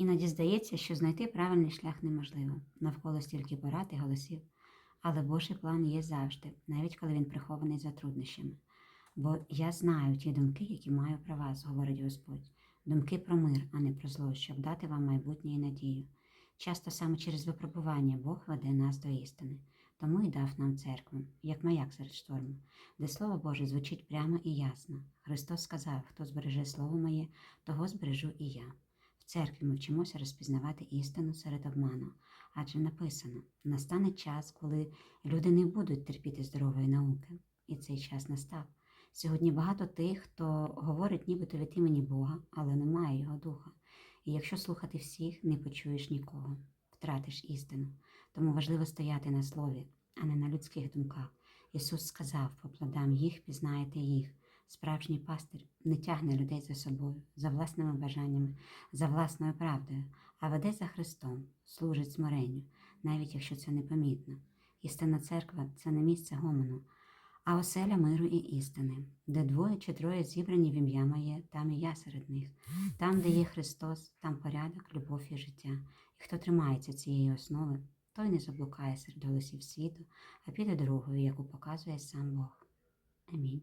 Іноді здається, що знайти правильний шлях неможливо, навколо стільки порад і голосів. Але Божий план є завжди, навіть коли він прихований за труднощами. Бо я знаю ті думки, які маю про вас, говорить Господь, думки про мир, а не про зло, щоб дати вам майбутнє і надію. Часто саме через випробування Бог веде нас до істини, тому і дав нам церкву, як маяк серед шторму, де Слово Боже звучить прямо і ясно. Христос сказав: хто збереже Слово моє, того збережу і я. Церкві ми вчимося розпізнавати істину серед обману, адже написано: настане час, коли люди не будуть терпіти здорової науки, і цей час настав. Сьогодні багато тих, хто говорить нібито від імені Бога, але не має його духа. І якщо слухати всіх, не почуєш нікого, втратиш істину. Тому важливо стояти на слові, а не на людських думках. Ісус сказав: по плодам їх пізнаєте їх. Справжній пастир не тягне людей за собою, за власними бажаннями, за власною правдою, а веде за Христом, служить смиренню, навіть якщо це непомітно. Істинна церква це не місце гомону, а оселя миру і істини, де двоє чи троє зібрані в ім'я моє, там і я серед них. Там, де є Христос, там порядок, любов і життя. І хто тримається цієї основи, той не заблукає серед голосів світу, а піде дорогою, яку показує сам Бог. Амінь.